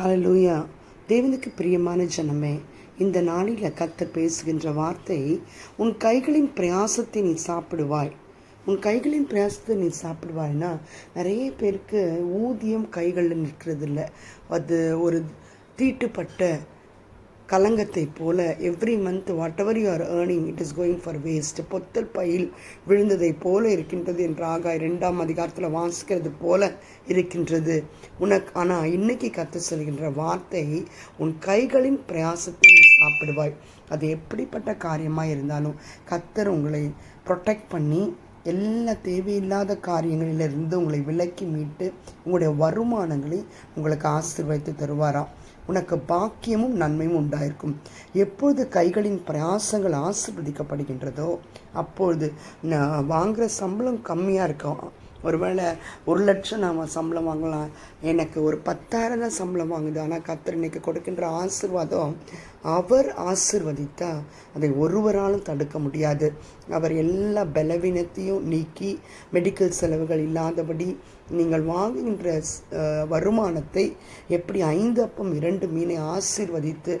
Hallelujah தேவனுக்கு பிரியமான ஜனமே இந்த நாளில் கத்த பேசுகின்ற வார்த்தை உன் கைகளின் பிரயாசத்தை நீ சாப்பிடுவாய். உன் கைகளின் பிரயாசத்தை நீ சாப்பிடுவாய்னா நிறைய பேருக்கு ஊதியம் கைகளில் நிற்கிறது இல்லை அது ஒரு தீட்டுப்பட்ட கலங்கத்தை போல every month whatever you are earning it is going for waste பொத்தல் பையில் விழுந்ததை போல இருக்கின்றது என்ற ஆகாய் ரெண்டாம் அதிகாரத்தில் வாசிக்கிறது போல இருக்கின்றது. உனக்கு ஆனால் இன்னைக்கு கற்று சொல்கின்ற வார்த்தை உன் கைகளின் பிரயாசத்தை நீ சாப்பிடுவாய். அது எப்படிப்பட்ட காரியமாக இருந்தாலும் கத்தர் உங்களை ப்ரொடெக்ட் பண்ணி எல்லா தேவையில்லாத காரியங்களிலிருந்து உங்களை விலக்கி மீட்டு உங்களுடைய வருமானங்களை உங்களுக்கு ஆசீர்வதித்து தருவாராம். உனக்கு பாக்கியமும் நன்மையும் உண்டாயிருக்கும். எப்பொழுது கைகளின் பிரயாசங்கள் ஆசிர்வதிக்கப்படுகின்றதோ அப்பொழுது நான் வாங்குகிற சம்பளம் கம்மியாக இருக்கும் ஒருவேளை ஒரு லட்சம் நாம் சம்பளம் வாங்கலாம். எனக்கு ஒரு பத்தாயிரம் தான் சம்பளம் வாங்குது. ஆனால் கத்தர் இன்னைக்கு கொடுக்கின்ற ஆசிர்வாதம் அவர் ஆசிர்வதித்தா அதை ஒருவராலும் தடுக்க முடியாது. அவர் எல்லா பலவீனத்தையும் நீக்கி மெடிக்கல் செலவுகள் இல்லாதபடி நீங்கள் வாங்குகின்ற வருமானத்தை எப்படி ஐந்து அப்பம் இரண்டு மீனை ஆசிர்வதித்து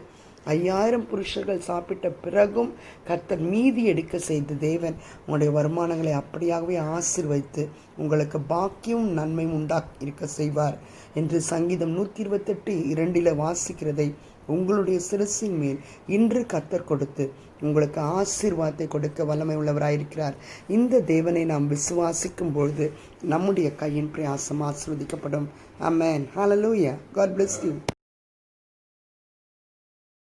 ஐயாயிரம் புருஷர்கள் சாப்பிட்ட பிறகும் கர்த்தர் மீதி எடுக்க செய்த தேவன் உங்களுடைய வருமானங்களை அப்படியாகவே ஆசிர்வதித்து உங்களுக்கு பாக்கியம் நன்மையும் உண்டா இருக்க செய்வார் என்று சங்கீதம் நூற்றி இருபத்தெட்டு இரண்டில் வாசிக்கிறதை உங்களுடைய சிரசின் மேல் இன்று கத்தர் கொடுத்து உங்களுக்கு ஆசீர்வாதத்தை கொடுக்க வல்லமை உள்ளவராயிருக்கிறார். இந்த தேவனை நாம் விசுவாசிக்கும் பொழுது நம்முடைய கையின் பிரயாசம் ஆசிர்வதிக்கப்படும். அமேன் ஹலலூயா காட் பிளஸ் யூ